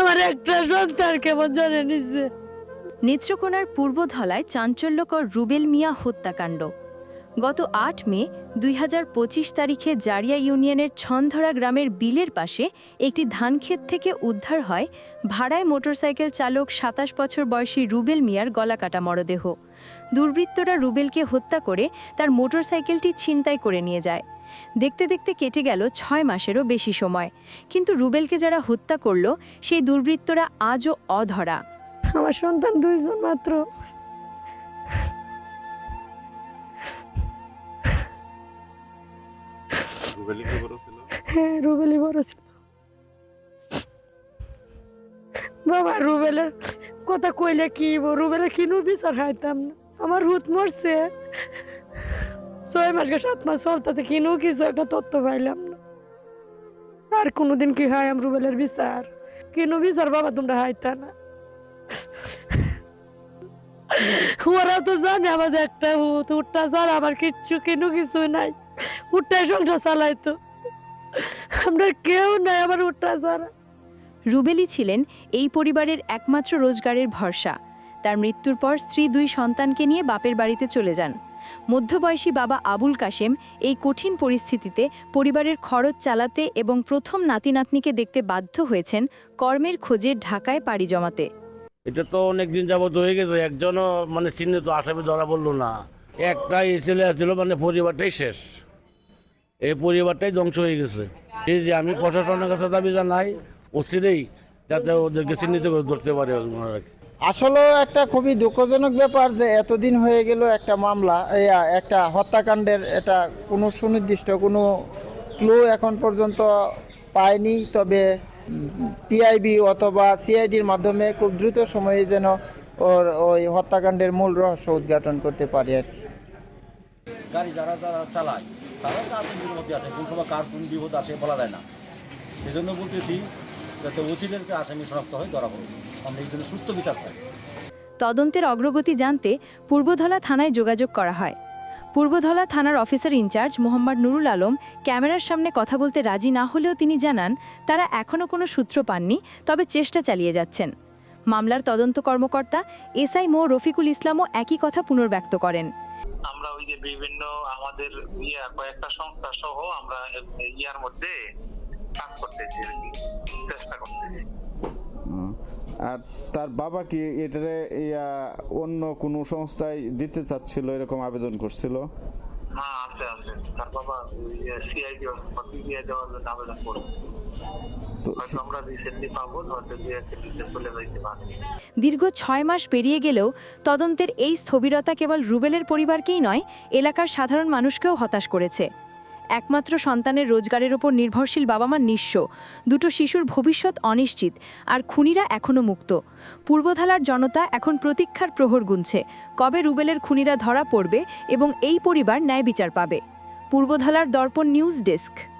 আমার একটা সন্তান কেমন জানে নিচ্ছে নেত্রকোনার পূর্বধলায় চাঞ্চল্যকর রুবেল মিয়া হত্যাকাণ্ড। গত আট মে দুই হাজার পঁচিশ তারিখে জারিয়া ইউনিয়নের ছনধরা গ্রামের বিলের পাশে একটি ধানক্ষেত থেকে উদ্ধার হয় ভাড়ায় মোটরসাইকেল চালক সাতাশ বছর বয়সী রুবেল মিয়ার গলাকাটা মরদেহ। দুর্বৃত্তরা রুবেলকে হত্যা করে তার মোটরসাইকেলটি ছিনতাই করে নিয়ে যায়। দেখতে দেখতে কেটে গেল ছয় মাসেরও বেশি সময়। কিন্তু রুবেলকে যারা হত্যা করল, সেই দুর্বৃত্তরা আজও অধরা। আমার সন্তান দুইজন মাত্র। হ্যাঁ রুবেলই বড় ছিল। বাবা, রুবেলের কথা কইলে কি? রুবেলের কিনু বিচার হাইতাম না? আমার হুত মরছে। ছয় মাস কে সাত মাস চলতেছে কিনু কিছু একটা তথ্য পাইলাম না। আর কোনোদিন কি হয় আম রুবেলের বিচার? কিনু বিচার বাবা তোমরা হাইতা না। ওরা তো জানে আমাদের একটা হুত হুটটা ছাড়া আমার কিচ্ছু কিনু কিছু নাই। হুটটাই সংসার চালাইতো। আমরা কেউ নাই আমার হুটটা ছাড়া রুবেলি ছিলেন এই পরিবারের একমাত্র রোজগারের ভরসা। তার মৃত্যুর পর স্ত্রী দুই সন্তানকে নিয়ে বাপের বাড়িতে চলে যান। মধ্যবয়সী বাবা আবুল কাশেম এই কঠিন পরিস্থিতিতে পরিবারের খরচ চালাতে এবং প্রথম নাতি নাতনিকে দেখতে বাধ্য হয়েছেন কর্মের খোঁজে ঢাকায় পাড়ি জমাতে। এটা তো অনেক দিন যাবত হয়ে গেছে একজনও মানে চিহ্নিত আসামি ধরা বলল না। একটাই ছেলে আসছিল মানে পরিবারটাই শেষ। এই পরিবারটাই ধ্বংস হয়ে গেছে। এই যে আমি প্রশাসনের কাছে দাবি জানাই অচিরেই যাতে ওদেরকে চিহ্নিত করে ধরতে পারে ওনারা। আসলে একটা খুবই দুঃখজনক ব্যাপার যে এতদিন হয়ে গেল একটা মামলা এই, একটা হত্যাকাণ্ডের এটা কোনো সুনির্দিষ্ট কোনো ক্লু এখন পর্যন্ত পায়নি তবে পিআইবি অথবা সিআইডির মাধ্যমে খুব দ্রুত সময়ে যেন ওর ওই হত্যাকাণ্ডের মূল রহস্য উদ্ঘাটন করতে পারে আর কি। গাড়ি যারা যারা চালায় তারা আতঙ্কের মধ্যে আছে কার কোন বিপদ আসে বলা যায় না। সেই জন্য বলতেছি যাতে আসামি শনাক্ত হয় ধরা আমরা এই জন্য সুস্থ বিচার চাই। তদন্তের অগ্রগতি জানতে পূর্বধলা থানায় যোগাযোগ করা হয়। পূর্বধলা থানার officer in charge Mohammad Nurul Alam ক্যামেরার সামনে কথা বলতে রাজি না হলেও তিনি জানান, তারা এখনও কোনো সূত্র পাননি, তবে চেষ্টা চালিয়ে যাচ্ছেন। মামলার তদন্ত কর্মকর্তা এসআই মো রফিকুল ইসলামও একই কথা পুনর্ব্যক্ত করেন। যে বিভিন্ন আমাদের ইয়া কয়েকটা সংস্থা সহ আমরা ইয়ার মধ্যে কাজ করতেছি আর কি চেষ্টা করতেছি। আর তার বাবা কি এটারে ইয়া অন্য কোনো সংস্থায় দিতে চাচ্ছিল এরকম আবেদন করছিল? হ্যাঁ আছে আছে। তার বাবা সিআইডি পিবিআই দেওয়ার জন্য আবেদন করব দীর্ঘ ছয় মাস পেরিয়ে গেলেও তদন্তের এই স্থবিরতা কেবল রুবেলের পরিবারকেই নয় এলাকার সাধারণ মানুষকেও হতাশ করেছে। একমাত্র সন্তানের রোজগারের ওপর নির্ভরশীল বাবা মা নিঃস্ব। দুটো শিশুর ভবিষ্যৎ অনিশ্চিত আর খুনিরা এখনও মুক্ত। পূর্বধালার জনতা এখন প্রতীক্ষার প্রহর গুনছে কবে রুবেলের খুনিরা ধরা পড়বে এবং এই পরিবার ন্যায় বিচার পাবে। পূর্বধালার দর্পণ নিউজ ডেস্ক।